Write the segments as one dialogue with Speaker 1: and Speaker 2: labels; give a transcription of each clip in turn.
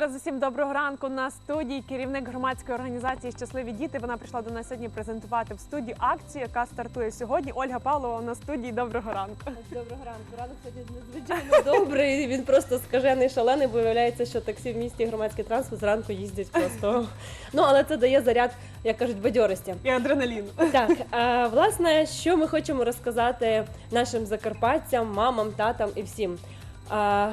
Speaker 1: Ще раз усім доброго ранку на студії. Керівник громадської організації Щасливі діти. Вона прийшла до нас сьогодні презентувати в студії акцію, яка стартує сьогодні. Ольга Павлова на студії. Доброго ранку.
Speaker 2: Доброго ранку. Ранок сьогодні надзвичайно добрий. Він просто скажений, шалений, бо виявляється, що таксі в місті і громадський транспорт зранку їздять просто. Ну але це дає заряд, як кажуть, бадьорості.
Speaker 1: І адреналін.
Speaker 2: Так, а, власне, що ми хочемо розказати нашим закарпатцям, мамам, татам і всім.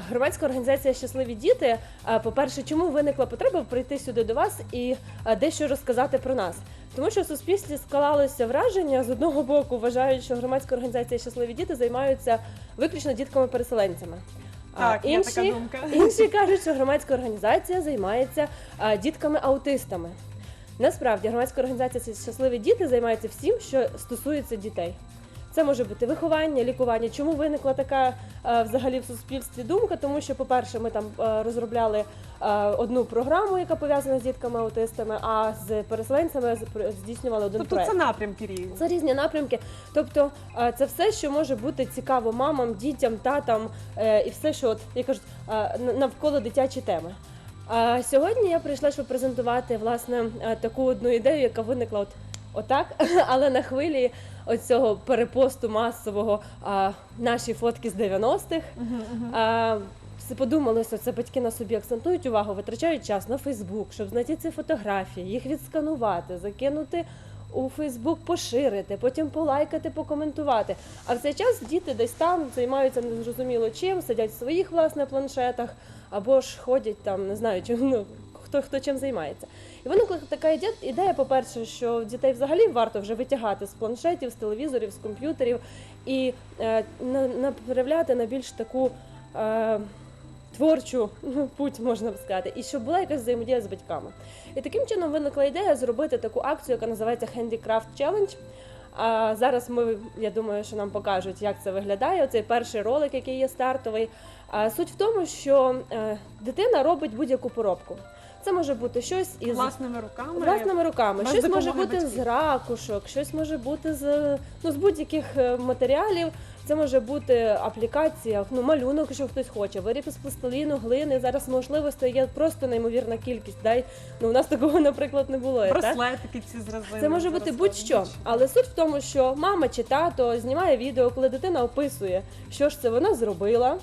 Speaker 2: Громадська організація Щасливі діти. По-перше, чому виникла потреба прийти сюди до вас і дещо розказати про нас? Тому що в суспільстві склалося враження з одного боку, вважають, що громадська організація Щасливі діти займаються виключно дітками-переселенцями.
Speaker 1: Так, є така думка.
Speaker 2: інші кажуть, що громадська організація займається дітками-аутистами. Насправді громадська організація «Щасливі діти займається всім, що стосується дітей. Це може бути виховання, лікування. Чому виникла така е, взагалі в суспільстві думка? Тому що, по-перше, ми там е, розробляли е, одну програму, яка пов'язана з дітками-аутистами, а з переселенцями здійснювали один
Speaker 1: Тобто
Speaker 2: проект.
Speaker 1: це напрямки різні.
Speaker 2: Це різні напрямки. Тобто це все, що може бути цікаво мамам, дітям, татам і все, що от, як кажуть, е, навколо дитячі теми. А сьогодні я прийшла, щоб презентувати власне таку одну ідею, яка виникла от. Отак, але на хвилі оцього перепосту масового а, наші фотки з 90-х. А, подумалося, це батьки на собі акцентують увагу, витрачають час на Фейсбук, щоб знайти ці фотографії, їх відсканувати, закинути у Фейсбук, поширити, потім полайкати, покоментувати. А в цей час діти десь там займаються незрозуміло чим, сидять в своїх власне планшетах або ж ходять там, не знаю, чим ну. Хто хто чим займається, і виникла така ідея, по-перше, що дітей взагалі варто вже витягати з планшетів, з телевізорів, з комп'ютерів і е, направляти на більш таку е, творчу путь, можна б сказати, і щоб була якась взаємодія з батьками. І таким чином виникла ідея зробити таку акцію, яка називається Handicraft Challenge. А зараз ми, я думаю, що нам покажуть, як це виглядає. Оцей перший ролик, який є стартовий. А суть в тому, що е, дитина робить будь-яку поробку. Це може бути щось із
Speaker 1: Власними руками.
Speaker 2: власними руками.
Speaker 1: без
Speaker 2: Щось може бути з ракушок, щось може бути з ну з будь-яких е, матеріалів. Це може бути аплікація, ну малюнок, якщо хтось хоче, виріб із пластиліну, глини. Зараз можливостей є просто неймовірна кількість. Дай ну у нас такого, наприклад, не було.
Speaker 1: Браслетики ці з резини.
Speaker 2: Це може бути будь-що, але суть в тому, що мама чи тато знімає відео, коли дитина описує, що ж це вона зробила,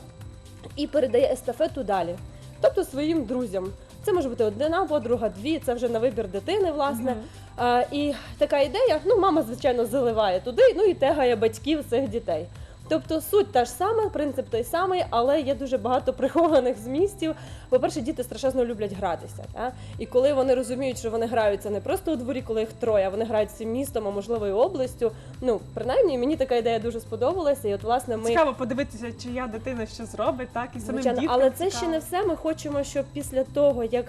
Speaker 2: і передає естафету далі, тобто своїм друзям. Це може бути одна подруга, дві, це вже на вибір дитини, власне. А, і така ідея, ну, мама, звичайно, заливає туди, ну і тегає батьків цих дітей. Тобто суть та ж сама, принцип той самий, але є дуже багато прихованих змістів. По-перше, діти страшенно люблять гратися. Та? І коли вони розуміють, що вони граються не просто у дворі, коли їх троє, а вони грають всім містом, а можливо і областю. Ну, принаймні, мені така ідея дуже сподобалася. І от, власне, ми
Speaker 1: Цікаво подивитися, чия дитина що зробить, так і самим діткам
Speaker 2: але це ще не все. Ми хочемо, щоб після того, як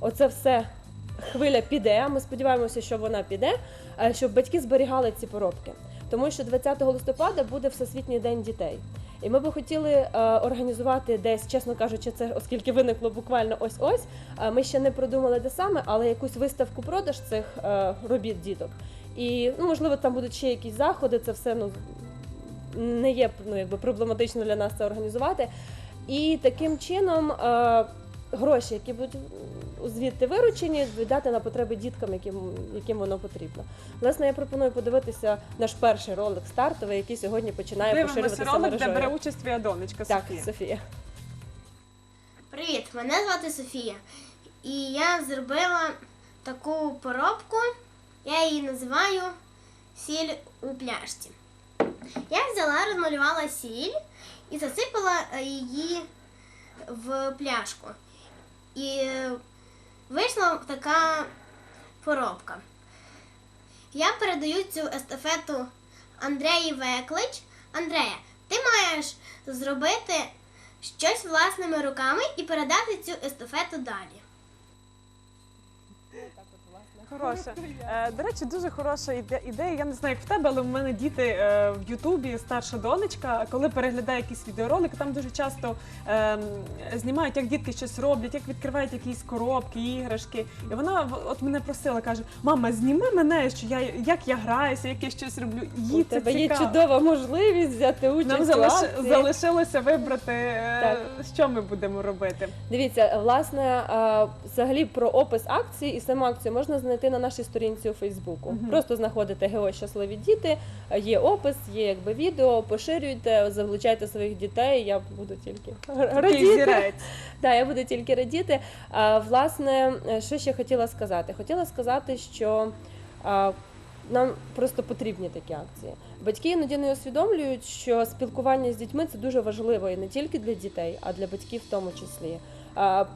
Speaker 2: оце все хвиля піде, ми сподіваємося, що вона піде, е, щоб батьки зберігали ці поробки. Тому що 20 листопада буде Всесвітній день дітей. І ми би хотіли е, організувати десь, чесно кажучи, це оскільки виникло буквально ось ось. е, ми ще не продумали де саме, але якусь виставку продаж цих е, робіт діток. І ну, можливо, там будуть ще якісь заходи. Це все ну не є ну, якби проблематично для нас це організувати. І таким чином е, гроші, які будуть звідти виручені, віддати на потреби діткам, яким, яким воно потрібно. Власне, я пропоную подивитися наш перший ролик стартовий, який сьогодні починає
Speaker 1: Дивимося
Speaker 2: поширюватися
Speaker 1: ролик, де бере участь твоя донечка
Speaker 2: Так,
Speaker 1: Софія.
Speaker 2: Софія.
Speaker 3: Привіт, мене звати Софія. І я зробила таку поробку. Я її називаю сіль у пляшці. Я взяла, розмалювала сіль і засипала е, її в пляшку. І вийшла така поробка. Я передаю цю естафету Андреї Веклич. Андрея, ти маєш зробити щось власними руками і передати цю естафету далі.
Speaker 1: Хороше. Е, До речі, дуже хороша іде- ідея. Я не знаю, як в тебе, але в мене діти е, в Ютубі, старша донечка, коли переглядає якісь відеоролики, там дуже часто е, знімають, як дітки щось роблять, як відкривають якісь коробки, іграшки. І вона в- от мене просила, каже: мама, зніми мене, що я як я граюся, як я щось роблю. Їй
Speaker 2: У
Speaker 1: це
Speaker 2: тебе є
Speaker 1: цікаво.
Speaker 2: чудова можливість взяти участь
Speaker 1: Нам
Speaker 2: у
Speaker 1: залиш...
Speaker 2: акції.
Speaker 1: залишилося вибрати, е,
Speaker 2: Так.
Speaker 1: що ми будемо робити.
Speaker 2: Дивіться, власне, е, взагалі про опис акції і саму акцію можна знайти на нашій сторінці у Фейсбуку.
Speaker 1: Мгм.
Speaker 2: Просто знаходите ГЕО щасливі діти, е, є опис, є якби відео, поширюйте, залучайте своїх дітей. Я буду тільки радіти.
Speaker 1: зірець.
Speaker 2: Так, я буду тільки радіти. А, власне, е, що ще хотіла сказати? Хотіла сказати, що а, нам просто потрібні такі акції. Батьки іноді не усвідомлюють, що спілкування з дітьми це дуже важливо і не тільки для дітей, а для батьків в тому числі.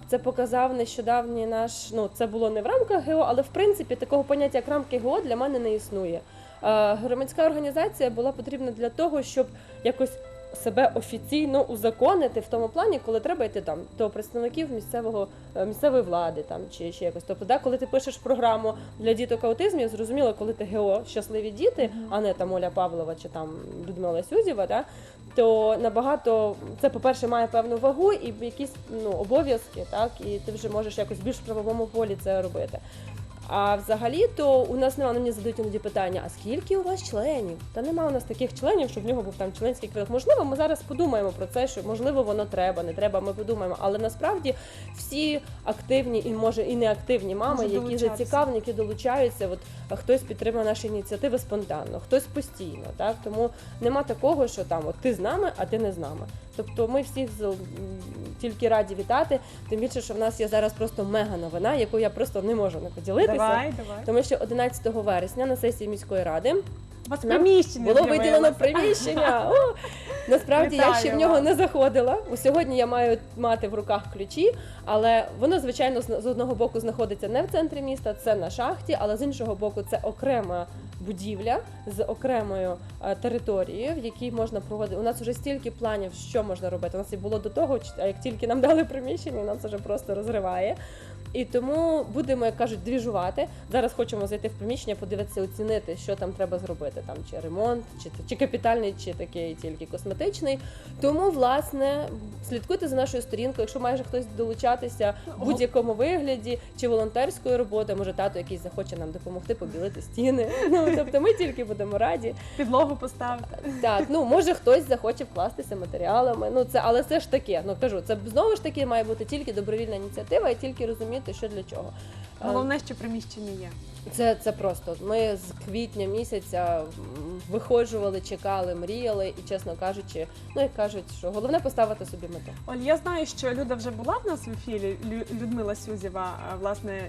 Speaker 2: Це показав нещодавній наш. Ну це було не в рамках ГО, але в принципі такого поняття як рамки ГО для мене не існує. Громадська організація була потрібна для того, щоб якось себе офіційно узаконити в тому плані, коли треба йти там до представників місцевого е, місцевої влади там чи ще якось. Тобто, да, коли ти пишеш програму для діток аутизмів, зрозуміло, коли ти ГО щасливі діти, а не там Оля Павлова чи там Людмила Сюзєва, да, то набагато це, по-перше, має певну вагу і якісь ну, обов'язки, так, і ти вже можеш якось більш в правовому полі це робити. А взагалі, то у нас немає, мені задають іноді питання: а скільки у вас членів? Та нема у нас таких членів, щоб в нього був там членський квиток. Можливо, ми зараз подумаємо про це, що можливо воно треба, не треба. Ми подумаємо. Але насправді всі активні і може і неактивні мами, які
Speaker 1: долучатися.
Speaker 2: зацікавлені, які долучаються. От хтось підтримує наші ініціативи спонтанно, хтось постійно. Так тому нема такого, що там от ти з нами, а ти не з нами. Тобто ми всіх тільки раді вітати. Тим більше, що в нас є зараз просто мега новина, яку я просто не можу не поділитися.
Speaker 1: Давай, давай.
Speaker 2: Тому що 11 вересня на сесії міської ради
Speaker 1: вас
Speaker 2: Нам
Speaker 1: приміщення
Speaker 2: було виділено приміщення. О! Насправді я ще в
Speaker 1: Вітаю
Speaker 2: нього не заходила. У сьогодні я маю мати в руках ключі, але воно, звичайно, з з одного боку знаходиться не в центрі міста, це на шахті, але з іншого боку, це окрема будівля з окремою е, територією, в якій можна проводити. У нас вже стільки планів, що можна робити. У нас і було до того, ч- а як тільки нам дали приміщення, нас вже просто розриває. І тому будемо, як кажуть, двіжувати. Зараз хочемо зайти в приміщення, подивитися, оцінити, що там треба зробити, там чи ремонт, чи, чи капітальний, чи такий тільки косметичний. Тому, власне, слідкуйте за нашою сторінкою, якщо майже хтось долучатися в будь-якому вигляді, чи волонтерської роботи, може тато якийсь захоче нам допомогти побілити стіни. Ну тобто ми тільки будемо раді.
Speaker 1: Підлогу поставити.
Speaker 2: Так, ну може хтось захоче вкластися матеріалами. Ну це, але це ж таке. Ну кажу, це знову ж таки має бути тільки добровільна ініціатива і тільки розуміти, що для чого.
Speaker 1: Головне, що приміщення є.
Speaker 2: Це, це просто. Ми з квітня місяця виходжували, чекали, мріяли, і чесно кажучи, ну як кажуть, що головне поставити собі мету.
Speaker 1: Оль, я знаю, що Люда вже була в нас в ефірі. Лю- Людмила Сюзєва, власне, е,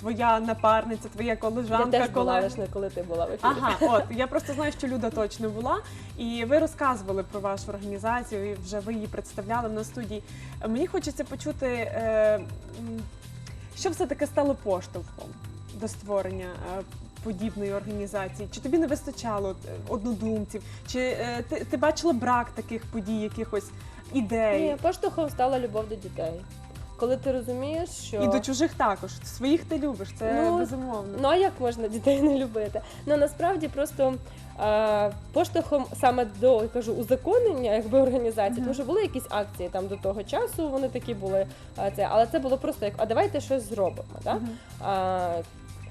Speaker 1: твоя напарниця, твоя колежанка,
Speaker 2: Я теж була, не коли ти була в ефірі.
Speaker 1: Ага, от я просто знаю, що Люда точно була, і ви розказували про вашу організацію, і вже ви її представляли на студії. Мені хочеться почути, е, що все таки стало поштовхом до створення е, подібної організації. Чи тобі не вистачало е, однодумців? Чи е, ти, ти бачила брак таких подій, якихось ідей?
Speaker 2: Ні, поштовхом стала любов до дітей. Коли ти розумієш, що
Speaker 1: І до чужих також. Своїх ти любиш, це
Speaker 2: Ну,
Speaker 1: безумовно.
Speaker 2: Ну а як можна дітей не любити? Ну насправді просто е, поштовхом саме до я кажу узаконення якби організації,
Speaker 1: Мгм.
Speaker 2: тому що були якісь акції там до того часу, вони такі були. е, це, але це було просто як, а давайте щось зробимо. Да?
Speaker 1: Мгм.
Speaker 2: А,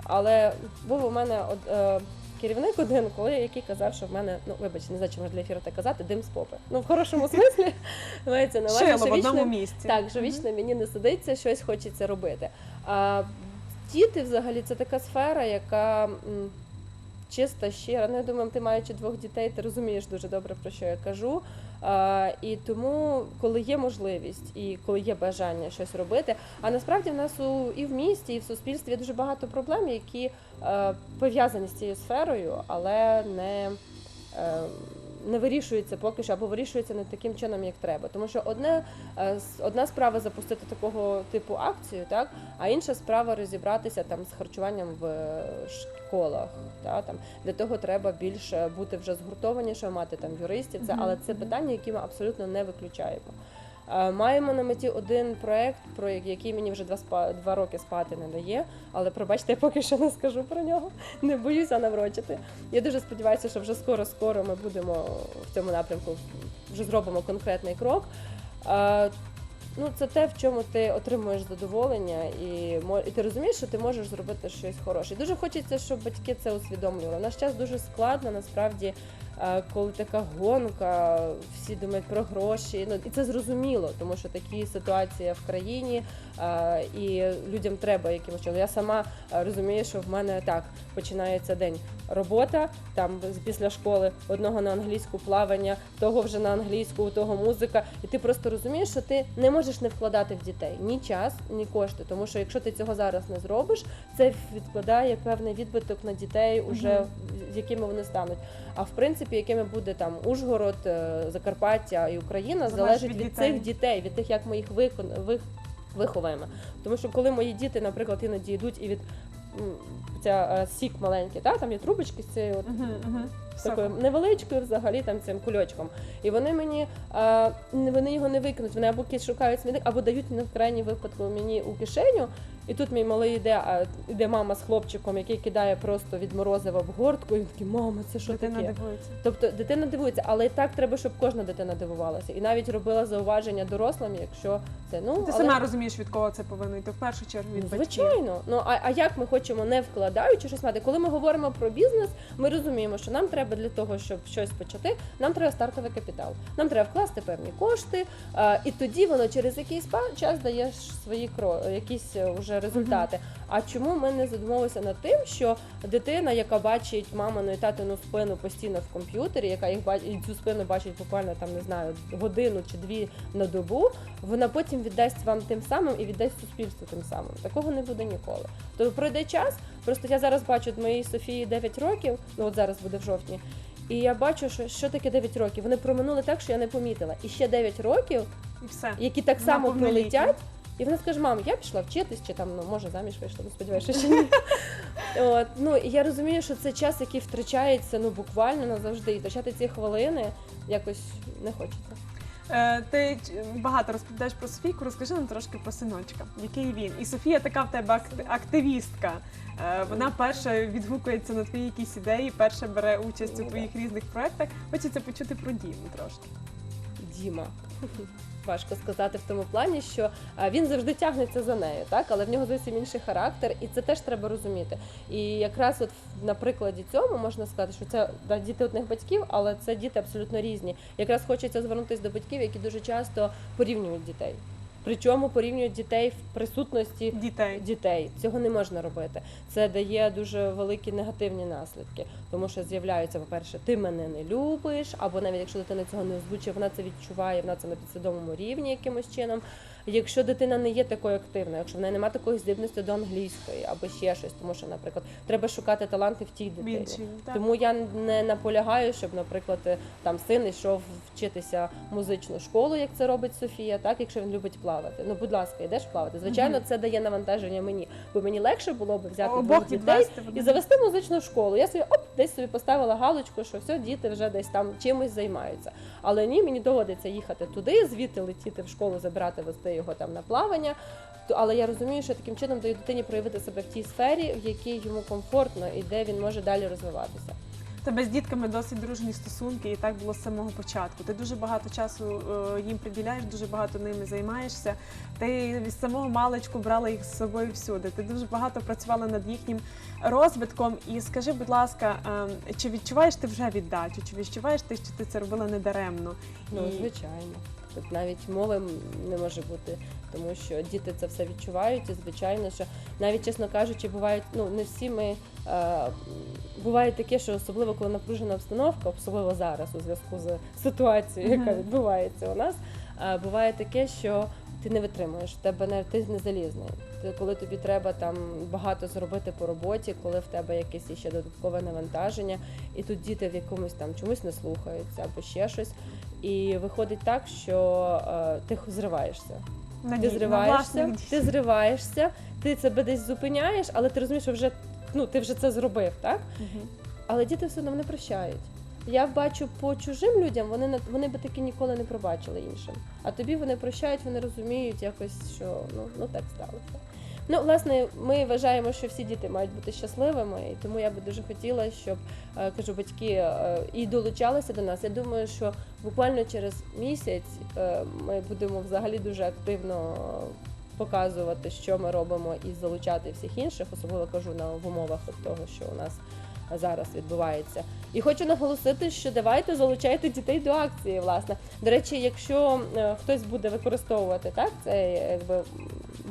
Speaker 2: але був у мене од, е, керівник один, коли який казав, що в мене, ну вибач, не знаю, чи можна для ефіру так казати, дим з попи. Ну в хорошому смислі мається на увазі, що
Speaker 1: в одному
Speaker 2: вічно-
Speaker 1: місці.
Speaker 2: так, що вічно мені не сидиться, щось хочеться робити. А діти взагалі це така сфера, яка чиста, щира. Ну, я думаю, ти маючи двох дітей, ти розумієш дуже добре, про що я кажу. А, і тому, коли є можливість і коли є бажання щось робити, а насправді в нас у і в місті, і в суспільстві є дуже багато проблем, які е, пов'язані з цією сферою, але не. Е, не вирішується поки що, або вирішується не таким чином, як треба. Тому що одне, е, одна справа запустити такого типу акцію, так, а інша справа розібратися там з харчуванням в е, школах. Та, там. Для того треба більше бути вже згуртованіше, мати там юристів. Це, але це питання, які ми абсолютно не виключаємо. Е, Маємо на меті один проект, про який мені вже два два роки спати не дає. Але пробачте, я поки що не скажу про нього. Не боюся наврочити. Я дуже сподіваюся, що вже скоро-скоро ми будемо в цьому напрямку вже зробимо конкретний крок. Е, Ну, це те, в чому ти отримуєш задоволення, і і ти розумієш, що ти можеш зробити щось хороше. І дуже хочеться, щоб батьки це усвідомлювали. В наш час дуже складно, насправді, коли така гонка, всі думають про гроші. Ну і це зрозуміло, тому що такі ситуації в країні, е, і людям треба якимось чином. Я сама е, розумію, що в мене так починається день робота, там після школи одного на англійську плавання, того вже на англійську, того музика. І ти просто розумієш, що ти не можеш не вкладати в дітей ні час, ні кошти. Тому що якщо ти цього зараз не зробиш, це відкладає певний відбиток на дітей, уже з якими вони стануть. А в принципі, якими буде там Ужгород, е, Закарпаття і Україна,
Speaker 1: Залежить
Speaker 2: залежить
Speaker 1: від
Speaker 2: від,
Speaker 1: дітей.
Speaker 2: цих дітей, від тих, як ми їх викон... вих... виховаємо. Тому що коли мої діти, наприклад, іноді йдуть і від м, ця е, сік маленький, та там є трубочки з цією от
Speaker 1: Угу, угу.
Speaker 2: Такою невеличкою взагалі там цим кульочком. І вони мені не- вони його не викинуть. Вони або шукають смітник, або дають на крайній випадку мені у кишеню. І тут мій малий йде, а йде мама з хлопчиком, який кидає просто від морозива в гортку. І він такий, мама, це що
Speaker 1: Дитина
Speaker 2: таке?
Speaker 1: дивується.
Speaker 2: Тобто дитина дивується, але і так треба, щоб кожна дитина дивувалася. І навіть робила зауваження дорослим, якщо це ну
Speaker 1: Ти
Speaker 2: але...
Speaker 1: сама розумієш, від кого це повинно йти в першу чергу від батьків.
Speaker 2: Звичайно, ну а, а як ми хочемо не вкладаючи щось мати? Коли ми говоримо про бізнес, ми розуміємо, що нам треба для того, щоб щось почати, нам треба стартовий капітал. Нам треба вкласти певні кошти, а, і тоді воно через якийсь час дає свої кро якісь е, вже результати. А чому ми не задумувалися над тим, що дитина, яка бачить мамину і татину спину постійно в комп'ютері, яка їх бачить і цю спину бачить буквально там не знаю годину чи дві на добу, вона потім віддасть вам тим самим і віддасть суспільству тим самим. Такого не буде ніколи. То пройде час. Просто я зараз бачу моїй Софії 9 років, ну от зараз буде в жовтні. І я бачу, що, що таке 9 років. Вони проминули так, що я не помітила. І ще 9 років,
Speaker 1: І все.
Speaker 2: які так само
Speaker 1: повнолітні.
Speaker 2: пролетять. І вона скаже, мам, я пішла вчитись, чи там, ну може заміж вийшла, не сподіваюся, що ні. От, ну і я розумію, що це час, який втрачається ну буквально назавжди. І втрачати ці хвилини якось не хочеться.
Speaker 1: Е, ти багато розповідаєш про Софійку, розкажи нам трошки про синочка. Який він? І Софія така в тебе акти- активістка. Е, Вона перша відгукується на твої якісь ідеї, перша бере участь у твоїх різних проєктах. Хочеться почути про Діму трошки.
Speaker 2: Діма. Важко сказати в тому плані, що він завжди тягнеться за нею, так але в нього зовсім інший характер, і це теж треба розуміти. І якраз от на прикладі цьому можна сказати, що це да, діти одних батьків, але це діти абсолютно різні. Якраз хочеться звернутися до батьків, які дуже часто порівнюють дітей. Причому порівнюють дітей в присутності
Speaker 1: Дітей.
Speaker 2: дітей. Цього не можна робити. Це дає дуже великі негативні наслідки, тому що з'являються, по-перше, ти мене не любиш, або навіть якщо дитина цього не озвучує, вона це відчуває, вона це на підсвідомому рівні якимось чином. Якщо дитина не є такою активною, якщо в неї немає такої здібності до англійської або ще щось, тому що, наприклад, треба шукати таланти в тій дитині.
Speaker 1: Більші.
Speaker 2: Тому я не наполягаю, щоб, наприклад, там син йшов вчитися в музичну школу, як це робить Софія, так якщо він любить плавати. Ну, будь ласка, йдеш плавати. Звичайно, це дає навантаження мені, бо мені легше було б взяти
Speaker 1: Обох
Speaker 2: двох дітей і завести музичну школу. Я собі оп, десь собі поставила галочку, що все, діти вже десь там чимось займаються. Але ні, мені доводиться їхати туди, звідти летіти в школу, забирати, вести його там на плавання. Але я розумію, що таким чином даю дитині проявити себе в тій сфері, в якій йому комфортно і де він може далі розвиватися.
Speaker 1: Тебе з дітками досить дружні стосунки, і так було з самого початку. Ти дуже багато часу е, їм приділяєш, дуже багато ними займаєшся. Ти з самого маличку брала їх з собою всюди. Ти дуже багато працювала над їхнім розвитком. І скажи, будь ласка, е, чи відчуваєш ти вже віддачу? Чи відчуваєш ти, що ти це робила недаремно?
Speaker 2: Ну, звичайно. Тут навіть мови не може бути, тому що діти це все відчувають, і звичайно, що навіть чесно кажучи, бувають, ну не всі ми е, буває таке, що особливо коли напружена обстановка, особливо зараз у зв'язку з ситуацією, яка відбувається у нас, е, буває таке, що ти не витримуєш, тебе не ти не залізний. Ти, коли тобі треба там багато зробити по роботі, коли в тебе якесь іще додаткове навантаження, і тут діти в якомусь там чомусь не слухаються або ще щось. І виходить так, що е, ти зриваєшся.
Speaker 1: На
Speaker 2: Ти
Speaker 1: на
Speaker 2: зриваєшся,
Speaker 1: власних
Speaker 2: ти зриваєшся, ти себе десь зупиняєш, але ти розумієш, що вже ну ти вже це зробив, так?
Speaker 1: Угу.
Speaker 2: Але діти все одно не прощають. Я бачу по чужим людям, вони вони би таки ніколи не пробачили іншим. А тобі вони прощають, вони розуміють якось, що ну, ну так сталося. Ну, власне, ми вважаємо, що всі діти мають бути щасливими, і тому я би дуже хотіла, щоб е, кажу, батьки е, і долучалися до нас. Я думаю, що буквально через місяць е, ми будемо взагалі дуже активно показувати, що ми робимо, і залучати всіх інших, особливо кажу на в умовах того, що у нас зараз відбувається. І хочу наголосити, що давайте залучайте дітей до акції. Власне, до речі, якщо е, хтось буде використовувати так, це якби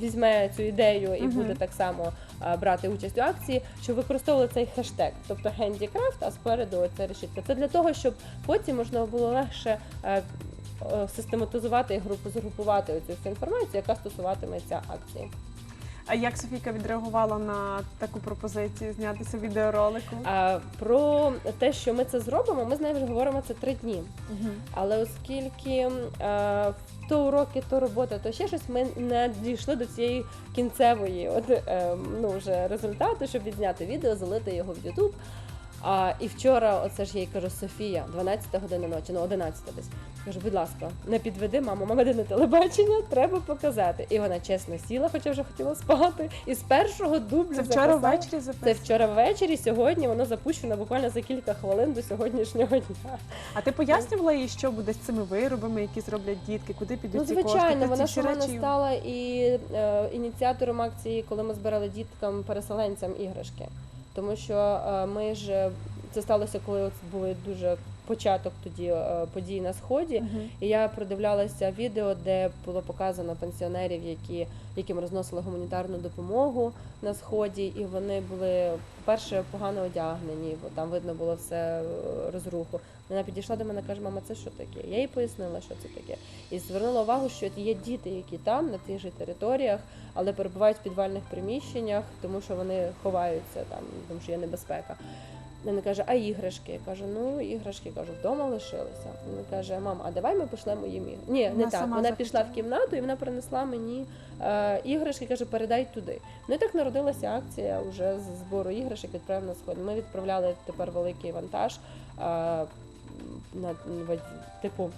Speaker 2: візьме цю ідею і
Speaker 1: Мгм.
Speaker 2: буде так само е, брати участь у акції, щоб використовували цей хештег, тобто handicraft, а спереду це решітка. Це для того, щоб потім можна було легше. е, е, Систематизувати і групу згрупувати всю інформацію, яка стосуватиметься акції.
Speaker 1: А як Софійка відреагувала на таку пропозицію знятися в відеоролику?
Speaker 2: А про те, що ми це зробимо, ми з нею вже говоримо це три дні. Але оскільки а, то уроки, то робота, то ще щось, ми не дійшли до цієї кінцевої от, е, ну, вже результату, щоб відзняти відео, залити його в Ютуб. А, і вчора, оце ж я їй кажу, Софія, 12 година ночі, ну 11 десь. Кажу, будь ласка, не підведи, мама йде на телебачення, треба показати. І вона чесно сіла, хоча вже хотіла спати. І з першого дублю
Speaker 1: Це вчора
Speaker 2: записала.
Speaker 1: ввечері
Speaker 2: Це
Speaker 1: записано?
Speaker 2: вчора ввечері, сьогодні воно запущено буквально за кілька хвилин до сьогоднішнього дня.
Speaker 1: А ти пояснювала їй, що буде з цими виробами, які зроблять дітки, куди підуть
Speaker 2: Ну,
Speaker 1: ці кошти?
Speaker 2: звичайно, вона ж
Speaker 1: речі-
Speaker 2: стала і е, ініціатором акції, коли ми збирали діткам переселенцям іграшки. Тому що е, ми ж це сталося, коли були дуже початок тоді е, подій на сході.
Speaker 1: Мгм.
Speaker 2: І я продивлялася відео, де було показано пенсіонерів, які яким розносили гуманітарну допомогу на сході, і вони були по-перше погано одягнені, бо там видно було все е, розруху. Вона підійшла до мене, каже: мама, це що таке? Я їй пояснила, що це таке, і звернула увагу, що є діти, які там на тих же територіях, але перебувають в підвальних приміщеннях, тому що вони ховаються там, тому що є небезпека. Вона каже, а іграшки? Я кажу, ну іграшки кажу, вдома лишилися. Вона каже, мам, а давай ми пошлемо їм іграшки. Ні, не так.
Speaker 1: Вона
Speaker 2: Вона пішла в кімнату і вона принесла мені е, іграшки, каже, передай туди. Ну і так народилася акція вже з збору іграшок, відправив на сход. Ми відправляли тепер великий вантаж. Е, на в- типу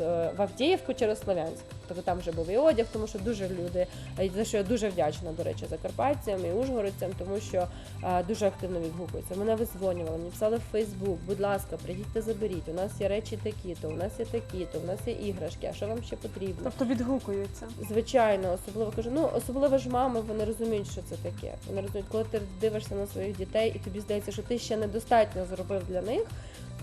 Speaker 2: е, в Авдіївку через Слов'янськ. Тобто там вже був і одяг, тому що дуже люди, е, за що я дуже вдячна, до речі, закарпатцям і ужгородцям, тому що е, дуже активно відгукуються. Мене визвонювали, мені писали в Фейсбук, будь ласка, прийдіть заберіть. У нас є речі такі, то у нас є такі, то у нас є іграшки. А що вам ще потрібно?
Speaker 1: Тобто відгукуються.
Speaker 2: Звичайно, особливо кажу, ну особливо ж мами, вони розуміють, що це таке. Вони розуміють, коли ти дивишся на своїх дітей, і тобі здається, що ти ще недостатньо зробив для них.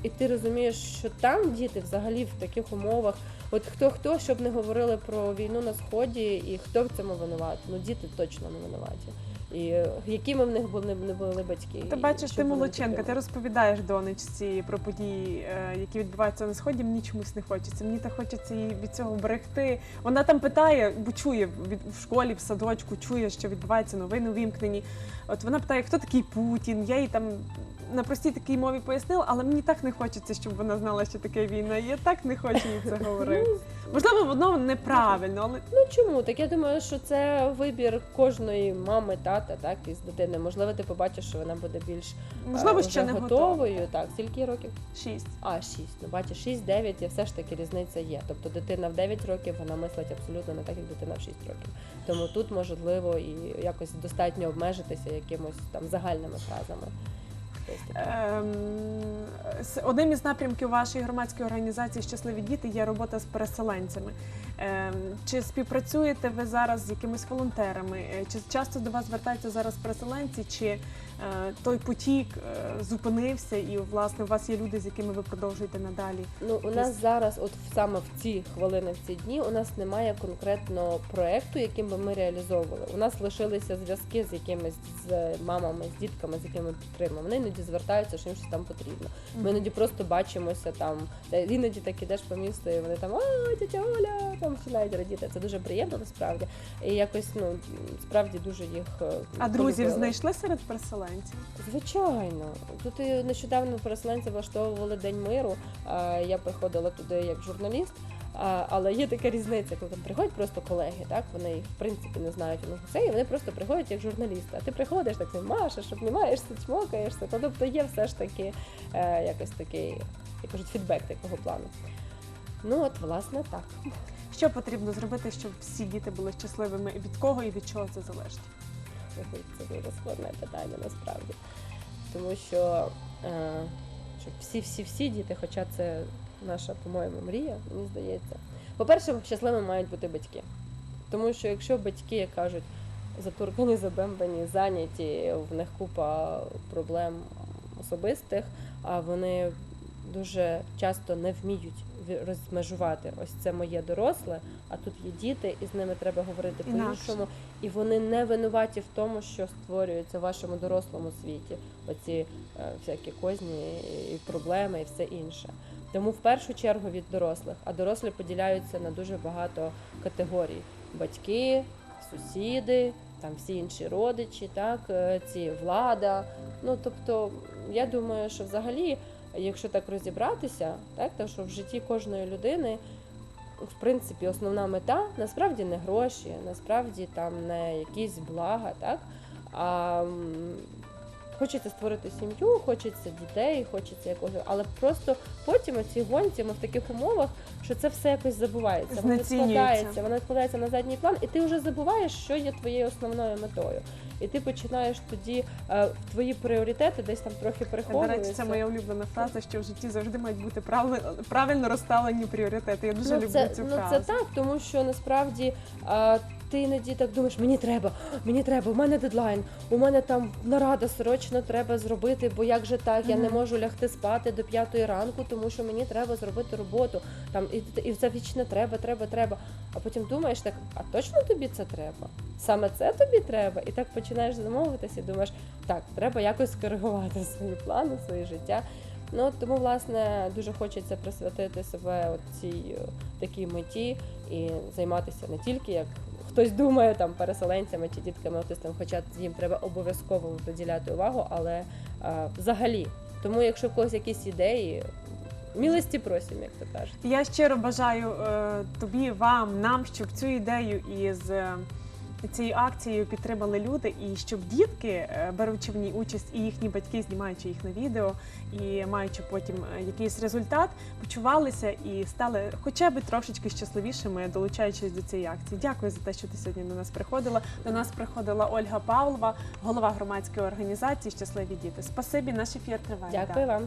Speaker 2: І ти розумієш, що там діти взагалі в таких умовах. От хто хто щоб не говорили про війну на сході, і хто в цьому винуватий? Ну діти точно не винуваті. І е, якими в них були не були батьки.
Speaker 1: Ти бачиш, ти
Speaker 2: вони
Speaker 1: молодченка, ти розповідаєш донечці про події, е, які відбуваються на сході. Мені чомусь не хочеться. Мені так хочеться її від цього берегти. Вона там питає, бо чує в школі, в садочку, чує, що відбувається новини увімкнені. От вона питає, хто такий Путін. Я їй там на простій такій мові пояснила, але мені так не хочеться, щоб вона знала, що таке війна. Я так не хочу їй це говорити. Можливо, воно неправильно, але
Speaker 2: Ну чому? Так я думаю, що це вибір кожної мами, тата, так із дитини. Можливо, ти побачиш, що вона буде більш
Speaker 1: можливо
Speaker 2: е,
Speaker 1: ще не
Speaker 2: готовою. готова. Так, скільки років?
Speaker 1: Шість.
Speaker 2: А, шість. Ну бачиш, 6-9 і все ж таки різниця є. Тобто дитина в 9 років вона мислить абсолютно не так, як дитина в 6 років. Тому тут можливо і якось достатньо обмежитися якимось там загальними фразами.
Speaker 1: Ем, Одним із напрямків вашої громадської організації Щасливі діти є робота з переселенцями. Ем, Чи співпрацюєте ви зараз з якимись волонтерами? Е, Чи часто до вас звертаються зараз переселенці? Чи той потік е, зупинився, і власне у вас є люди, з якими ви продовжуєте надалі?
Speaker 2: Ну, у нас зараз, от саме в ці хвилини, в ці дні, у нас немає конкретно проекту, яким би ми реалізовували. У нас лишилися зв'язки з якимись з мамами, з дітками, з якими ми підтримуємо. Вони іноді звертаються, що їм щось там потрібно. Ми іноді просто бачимося там. Та іноді так ідеш по місту, і вони там а тетя Оля там починають радіти. Це дуже приємно насправді. І якось ну справді дуже їх е,
Speaker 1: А друзів знайшли серед переселенців?
Speaker 2: Звичайно, тут нещодавно переселенці влаштовували день миру. Я приходила туди як журналіст. Але є така різниця, коли там приходять просто колеги, так вони їх в принципі не знають у гусей, і вони просто приходять як журналісти. А ти приходиш так ти машеш, обнімаєшся, чмокаєшся. То тобто є все ж таки е, якось такий як кажуть, фідбек такого плану. Ну от, власне, так.
Speaker 1: Що потрібно зробити, щоб всі діти були щасливими? І від кого і від чого це залежить?
Speaker 2: Ой, Це дуже складне питання насправді. Тому що е, всі-всі-всі діти, хоча це наша, по-моєму, мрія, мені здається. По-перше, щасливими мають бути батьки. Тому що якщо батьки, як кажуть, затуркані, забембані, зайняті, в них купа проблем особистих, а вони дуже часто не вміють розмежувати ось це моє доросле, а тут є діти, і з ними треба говорити по-іншому. І вони не винуваті в тому, що створюється в вашому дорослому світі. Оці е, всякі козні і проблеми, і все інше. Тому в першу чергу від дорослих, а дорослі поділяються на дуже багато категорій: батьки, сусіди, там всі інші родичі, так, е, ці влада. Ну тобто, я думаю, що взагалі, якщо так розібратися, так, то що в житті кожної людини. В принципі, основна мета насправді не гроші, насправді там не якісь блага, так? А хочеться створити сім'ю, хочеться дітей, хочеться якогось, але просто потім у цій гонці ми в таких умовах, що це все якось забувається. Воно відкладається, воно відкладається на задній план, і ти вже забуваєш, що є твоєю основною метою. І ти починаєш тоді е, твої пріоритети десь там трохи
Speaker 1: До речі, це моя улюблена фраза, що в житті завжди мають бути правильно, правильно розставлені пріоритети. Я дуже
Speaker 2: ну,
Speaker 1: люблю
Speaker 2: це,
Speaker 1: цю
Speaker 2: ну,
Speaker 1: фразу.
Speaker 2: це так, тому що насправді а, ти іноді так думаєш, мені треба, мені треба, у мене дедлайн, у мене там нарада срочно треба зробити, бо як же так, я не можу лягти спати до п'ятої ранку, тому що мені треба зробити роботу. Там і, і це вічно треба, треба, треба. А потім думаєш так, а точно тобі це треба? Саме це тобі треба? І так починаєш замовитися і думаєш, так, треба якось скоригувати свої плани, своє життя. Ну тому, власне, дуже хочеться присвятити себе цій е, такій меті і займатися не тільки як хтось думає там переселенцями чи дітками аутистами, хоча їм треба обов'язково приділяти увагу, але е, взагалі. Тому, якщо в когось якісь ідеї, мілості просимо, як то кажуть.
Speaker 1: Я щиро бажаю е, тобі, вам, нам, щоб цю ідею із е, цією акцією підтримали люди, і щоб дітки, е, беручи в ній участь, і їхні батьки, знімаючи їх на відео і маючи потім е, якийсь результат, почувалися і стали хоча б трошечки щасливішими, долучаючись до цієї акції. Дякую за те, що ти сьогодні до нас приходила. До нас приходила Ольга Павлова, голова громадської організації Щасливі діти. Спасибі, наш ефір триває.
Speaker 2: Дякую вам.